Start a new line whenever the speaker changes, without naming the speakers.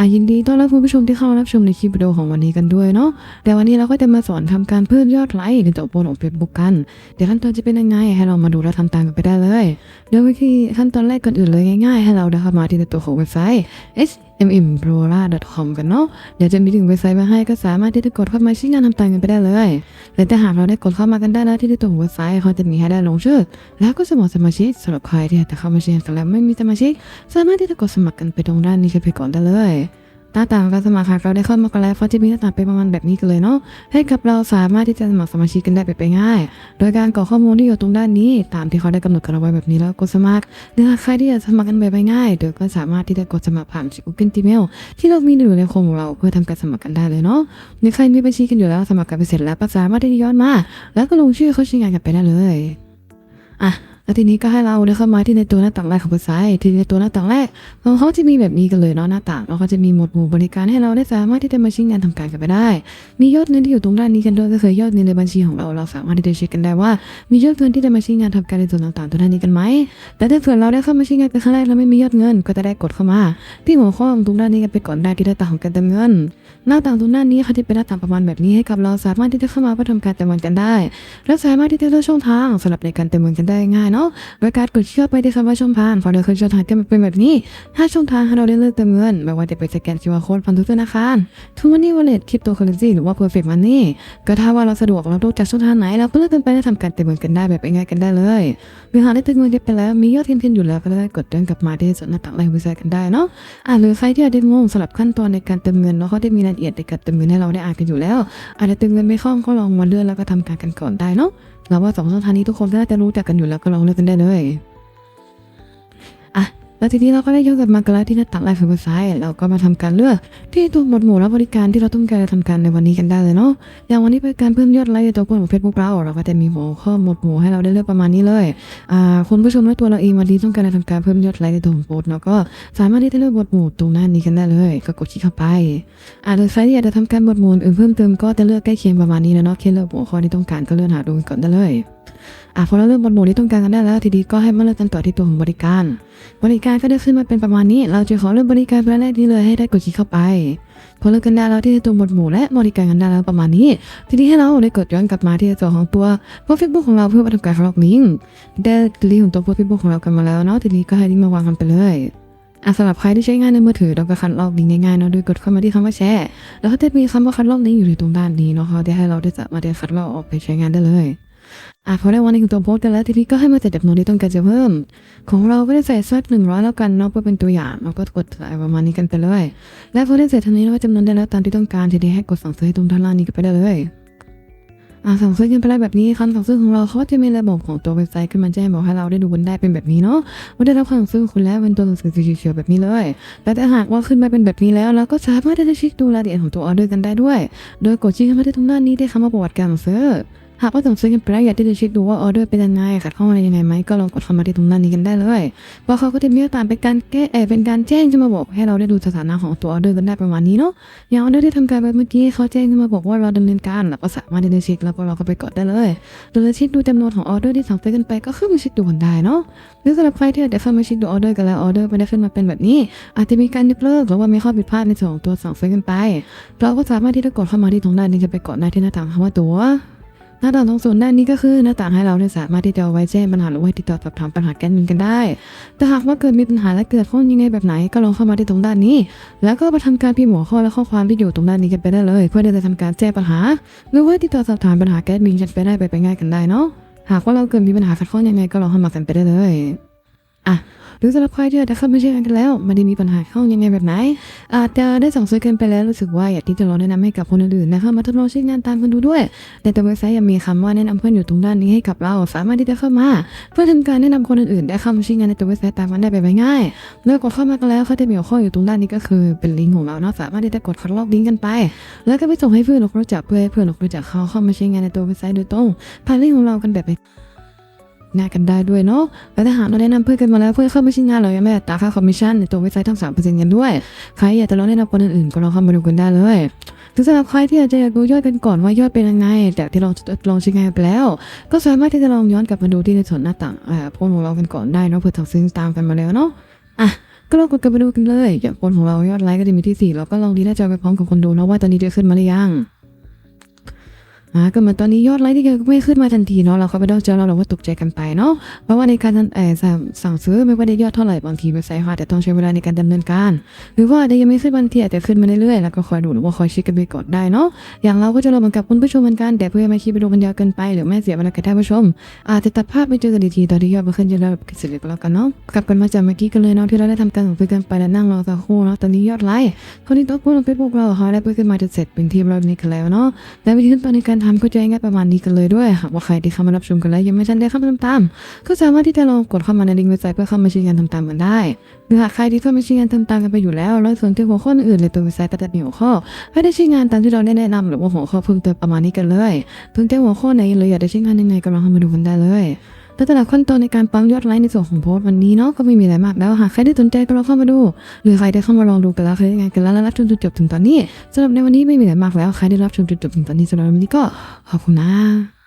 อะยินดีต้อนรับคุณผู้ชมที่เข้ารับชมในคลิปวิดีโอของวันนี้กันด้วยเนาะแต่วันนี้เราก็จะมาสอนทำการเพิ่มยอดไลค์ในตัวโปรของเฟซบุ๊กกัน เดี๋ยวขั้นตอนจะเป็นยังไง ให้เรามาดูและทำตามกันไปได้เลยโดยวิธีขั้นตอนแรกก่อนอื่นเลยง่ายๆ ให้เราเดินเข้ามาที่ตัวของเว็บไซต์ m m p r o r a c o m กันเนาะเดี๋ยวจะมีถึงเว็บไซต์มาให้ก็สามารถที่จะกดเข้ามาชี้งานทำตามกันไปได้เลยและถ้าหากเราได้กดเข้ามากันได้แล้วที่ตัวของเว็บไซต์เขาจะมีให้ได้ลงชื่อ แล้วก็สมัครสมาชิกสำหรับใครที่อยากจะเข้ามาเชียร์แต่แล้วไม่มีสมาชิก สามารถที่จะกดสมัครกันไปตรงด้านนี้กันไปก่อนได้เลย หน้าต่างการสมัครหากเราได้เข้ามากันแล้วเขาจะมีหน้าต่างเป็นประมาณแบบนี้กันเลยเนาะให้กับเราสามารถที่จะสมัครสมาชิกกันได้ไปง่าย โดยการกรอกข้อมูลที่อยู่ตรงด้านนี้ ตามที่เขาได้กำหนดกันเอาไว้แบบนี้แล้วกดสมัครหรือใครที่อยากสมัครกันแบบง่ายๆโดยก็สามารถที่จะกดสมัครผ่าน Google Gmail ที่เรามีอยู่ในโคมของเราเพื่อทำการสมัครกันได้เลยเนาะหรือใครมีบัญชีกันอยู่แล้วสมัครกันไปเสร็จแล้วก็สามารถที่จะย้อนมา แล้วก็ลงชื่อเข้าใช้งานกันไปได้เลยอะ แล้วทีนี้ก็ให้เราเดินเข้ามาที่ในตัวหน้าต่างแรกของเว็บไซต์ที่ในตัวหน้าต่างแรกเขาจะมีแบบนี้กันเลยเนาะหน้าต่างแล้วก็จะมีหมวดหมู่บริการให้เราได้สามารถที่จะมาชิ้งานทำการกันไปได้ มียอดเงินที่อยู่ตรงด้านนี้กันด้วยก็คือยอดเงินในบัญชีของเราเราสามารถที่จะเช็คกันได้ว่า มียอดเงินที่จะมาชิ้งานทำการในส่วนต่างๆตัวด้านนี้กันไหมแต่ถ้าเผื่อเราได้เข้ามาชิ้งานกันครั้งแรกแล้วไม่มียอดเงิน ก็จะได้กดเข้ามา ที่หัวข้อตรงด้านนี้กันไปก่อนได้ที่หน้าต่างของการเติมเงิน หน้าต่างตรงด้านนี้เขาจะเป็นหน้าต่างประมาณแบบนี้ให้กับเราสามารถที่จะเข้ามาเพื่อทำการเติมเงินกันได้ และสามารถที่จะเลือกช่องทางสำหรับในการเติมเงินกันได้ง่ายเนาะโดยการกดเชื่อไปที่คำว่าช่องทางพอเราเคยช่องทางจะเป็นแบบนี้ห้าช่องทางให้เราได้เลือกเติมเงินไม่ว่าจะเป็นสแกน QR code ผ่านทุกธนาคารทูมันนี่วอลเล็ตคริปโตเคอเรนซีหรือว่า perfect money ก็ถ้าว่าเราสะดวกเราต้องจากช่องทางไหนเราก็เลือกกันไปได้ทำการเติมเงินกันได้แบบง่ายๆกันได้เลยหรือหากได้เติมเงินไปแล้วมียอดเทียนๆอยู่แล้วก็ได้กดเดินกลับมาที่ส่วนหน้าต่างไลน์เว็บไซต์กันได้เนาะอ่าหรือใครที่อาจจะงงสำหรับขั้นตอนในการเติมเงินเนาะเขาได้มีรายละเอียดในการเติมเงินให้เราได้อ่านกันอยู่แล้ว อาจจะเติมเงินไม่คล่องก็ลองมาเลื่อนแล้วก็ทำการกันก่อนได้เนาะ เราว่าสองช่องทางนี้ทุกคนน่าจะรู้จักกันอยู่แล้วก็ลองเลือกกันได้เลยอะ แล้วทีนี้เราก็ได้ย้อนกลับมากันแล้วที่หน้าต่างไลฟ์เว็บไซต์เราก็มาทำการเลือกที่ตัวหมวดหมู่และบริการที่เราต้องการจะทำการในวันนี้กันได้เลยเนาะอย่างวันนี้เป็นการเพิ่มยอดไลค์ในตัวโพสต์ของเฟซบุ๊กเราเราก็จะมีหัวข้อหมวดหมู่ให้เราได้เลือกประมาณนี้เลยอ่าคุณผู้ชมและตัวเราเองวันนี้ต้องการจะทำการเพิ่มยอดไลค์ในตัวของโพสต์เนาะก็สามารถที่จะเลือกหมวดหมู่ตรงหน้านี้กันได้เลย ก็กดคลิกเข้าไปอ่าโดยใครที่อยากจะทำการหมวดหมู่อื่นเพิ่มเติมก็จะเลือกใกล้เคียงประมาณนี้นะเนาะแค่เลือกหัวข้อที่ต้องการก็เลื่อนหาดูกันก่อนได้เลย อะพอเราเลือกหมวดหมู่ที่ต้องการกันได้แล้ว ทีนี้ก็ให้มาเลือกกันต่อที่ตัวของบริการ บริการก็ได้ขึ้นมาเป็นประมาณนี้ เราจะขอเลือกบริการรายแรกนี้เลยให้ได้กดคลิกเข้าไป พอเลือกกันได้แล้วที่ตัวหมวดหมู่และบริการกันได้แล้วประมาณนี้ ทีนี้ให้เราได้กดย้อนกลับมาที่ตัวของตัวโปรเฟซบุ๊กของเราเพื่อมาทำการล็อกลิงก์ได้ลิงก์ของตัวโปรเฟซบุ๊กของเรากันมาแล้วเนาะทีนี้ก็ให้ลิงก์มาวางกันไปเลยอะสำหรับใครที่ใช้งานในมือถือเราก็คัดลอกลิงก์ง่ายๆเนาะโดยกดเข้ามาที่คำว่าแชร์แล้วก็จะมีคำว่าคัดลอกลิงก์อยู่ในตรงด้านนี้เนาะเขาจะให้เราได้สามารถที่จะคัดลอกออกไปใช้งานได้เลย อะพอได้วันในตัวโพสต์กันแล้วทีนี้ก็ให้มาจัดจำนวนที่ต้องการจะเพิ่ม ของเราก็ได้ใส่สักหนึ่งร้อยแล้วกันเนาะเพื่อเป็นตัวอย่างเราก็กดใส่ประมาณนี้กันไปเลย และพอได้เสร็จทีนี้เราก็จำนวนได้แล้วตามที่ต้องการทีนี้ให้กดสั่งซื้อให้ตรงด้านล่างนี้กันไปได้เลยอะสั่งซื้อกันไปแล้วแบบนี้คำสั่งซื้อของเราเขาจะมีระบบของตัวเว็บไซต์ขึ้นมาแจ้งบอกให้เราได้ดูกันได้เป็นแบบนี้เนาะว่าได้รับคำสั่งซื้อของคุณแล้วเป็นตัวหนังสือสีเขียวๆแบบนี้เลย แต่ถ้าหากว่าขึ้นมาเป็นแบบนี้แล้วเราก็สามารถที่จะเช็คดูรายละเอียดของตัวออเดอร์กันได้ด้วย โดยกดชี้เข้ามาที่ตรงด้านนี้ได้คำว่าประวัติการสั่งซื้อ หากว่าสั่งซื้อกันไปแล้วอยากที่จะเช็คดูว่าออเดอร์เป็นยังไงขัดข้องอะไรยังไงไหมก็ลองกดเข้ามาที่ตรงด้านนี้กันได้เลยว่าเขาก็จะมีตามเป็นการแก้เออเป็นการแจ้งจะมาบอก ให้เราได้ดูสถานะของตัวออเดอร์กันได้ประมาณนี้เนาะอย่างออเดอร์ที่ทำการไปเมื่อกี้เขาแจ้งขึ้นมาบอกว่าเราดำเนินการแล้วก็สามารถที่จะเช็คแล้วก็เราก็ไปกดได้เลยโดยเช็คดูจำนวนของออเดอร์ที่สั่งซื้อกันไปก็ขึ้นมาเช็คดูกันได้เนาะหรือสำหรับใครที่อยากจะเข้ามาเช็คดูออเดอร์กันแล้วออเดอร์ไม่ได้ขึ้นมาเป็นแบบนี้ อาจจะมีการยกเลิกหรือว่ามีข้อผิดพลาดในส่วนของตัวสั่งซื้อกันไป เราก็สามารถที่จะกดเข้ามาที่ตรงด้านนี้จะไปกดได้ที่หน้าต่างคำว่าตัว หน้าต่างตรงส่วนด้านนี้ก็คือหน้าต่างให้เราเนี่ยสามารถที่จะเอาไว้แจ้งปัญหาหรือว่าติดต่อสอบถามปัญหาแก้มินกันได้ แต่หากว่าเกิดมีปัญหาและเกิดข้อยังไงแบบไหนก็ลองเข้ามาที่ตรงด้านนี้ แล้วก็มาทำการพิมพ์หัวข้อและข้อความที่อยู่ตรงด้านนี้กันไปได้เลย เพื่อที่จะทำการแจ้งปัญหา หรือว่าติดต่อสอบถามปัญหาแก๊สมินกันไปได้ไปไปง่ายกันได้เนาะหากว่าเราเกิดมีปัญหาขัดข้องยังไงก็ลองเข้ามากันไปได้เลย อะรือสำหรับใครที่อยากจะเข้ามาแชร์กันแล้วไม่ได้มีปัญหาเข้ายังไงแบบไหน อาจจะได้สั่งซื้อกันไปแล้วรู้สึกว่าอยากที่จะลองแนะนำให้กับคนอื่นนะคะมาทดลองใช้งานตามกันดูด้วยในตัวเว็บไซต์ยังมีคำว่าแนะนำเพื่อนอยู่ตรงด้านนี้ให้กับเราสามารถที่จะเข้ามา เพื่อทำการแนะนำคนอื่นๆได้เข้ามาใช้งานในตัวเว็บไซต์ตามกันได้ไปง่ายเมื่อกดเข้ามากันแล้วเขาจะมีหัวข้ออยู่ตรงด้านนี้ก็คือเป็นลิงก์ของเราเนาะสามารถที่จะกดคัดลอกลิงก์กันไป แล้วก็ไปส่งให้เพื่อนเรารู้จักเพื่อให้เพื่อนเรารู้จักเขาเข้ามาใช้งานในตัวเว็บไซต์โดยตรงผ่านลิงก์ของเรากันแบบ ไปงากันได้ด้วยเนาะ และถ้าหากเราแนะนำเพื่อนกันมาแล้วเพื่อนเข้ามาใช้งานเรายังไม่อัตาค่าคอมมิชชั่นในตัวเว็บไซต์ทั้งสามเปอร์เซ็นต์กันด้วย ใครอยากจะลองแนะนำคนอื่นๆก็ลองเข้ามาดูกันได้เลยถึงสำหรับใครที่อยากจะยากดูยอดกันก่อนว่ายอดเป็นยังไงจากที่เราลองใช้งานไปแล้ว ก็สามารถที่จะลองย้อนกลับมาดูที่ในส่วนหน้าต่างอ่าโพสต์ของเรากันก่อนได้เนาะเพื่อสั่งซื้อตามกันมาแล้วเนาะอะก็ลองกดกันไปดูกันเลยอย่างคนของเรายอดไลค์ก็จะมีที่สี่เราก็ลองดีหน้าจอไปพร้อมกับคนดูนะว่าตอนนี้จะขึ้นมาหรือยัง อ่าก็เหมือนตอนนี้ยอดไลค์ที่เก็ไม่ขึ้นมาทันทีเนาะเราก็ไม่ต้อเจอเราเราว่าตกใจกันไปเนาะเพราะว่าในการเอ่อสั่งสั่งซื้อไม่ว่าได้ยอดเท่าไหร่บางทีเว็บไซต์เขาอาจจะต้องใช้เวลาในการดำเนินการ หรือว่าอาจจะยังไม่ขึ้นบางทีอาจจะขึ้นมาเรื่อยๆแล้วก็คอยดูหรือว่าคอยเช็คกันไปก่อนได้เนาะอย่างเราก็จะรอเหมือนกับคุณผู้ชมเหมือนกันแต่เพื่อไม่คลิปวิดีโอมันยาวเกินไป หรือไม่เสียเวลากับท่านผู้ชม อาจจะตัดภาพไปเจอกันทีตอนที่ยอดมันขึ้นเยอะแล้วแบบเสร็จเลยก็แล้วกันเนาะกลับกันมาจากเมื่อกี้กันเลยเนาะที่เราได้ทำการสั่งซื้อกันไปแล้วนั่งรอสักครู่เนาะตอนนี้ยอดไลค์คนที่ต้องพูดลงเฟซบุ๊กเราค่ะได้เพิ่มขึ้นมาจะเสร็จเป็นทีมเราในี้กันแล้วเนาะและวิธีขั้นตอนในการทำก็จะง่ายประมาณนี้กันเลยด้วยหากว่าใครที่เข้ามารับชมกันแล้วยังไม่ทันได้เข้ามาทำตามก็สามารถที่จะลองกดเข้ามาในลิงก์เว็บไซต์เพื่อเข้ามาใช้งานทำตามกันได้หรือหากใครที่เข้ามาใช้งานทำตามกันไปอยู่แล้วแล้วสนใจหัวข้ออื่นๆเลยตัวเว็บไซต์ตัดมีหัวข้อให้ได้ใช้งานตามที่เราได้แนะนำหรือว่าหัวข้อเพิ่มเติมประมาณนี้กันเลยเพิ่งแต่หัวข้อไหนหรืออยากได้ใช้งานยังไงก็ลองเข้ามาดูกันได้เลย และแต่ละขั้นตอนในการปั๊มยอดไลค์ในส่วนของโพสต์วันนี้เนาะก็ไม่มีอะไรมากแล้วหากใครได้สนใจก็ลองเข้ามาดู หรือใครได้เข้ามาลองดูกันแล้วเคยยังไงกันแล้วและรับชมจนจบถึงตอนนี้สำหรับในวันนี้ไม่มีอะไรมากแล้วใครได้รับชมจนจบถึงตอนนี้สำหรับวันนี้ก็ขอบคุณนะ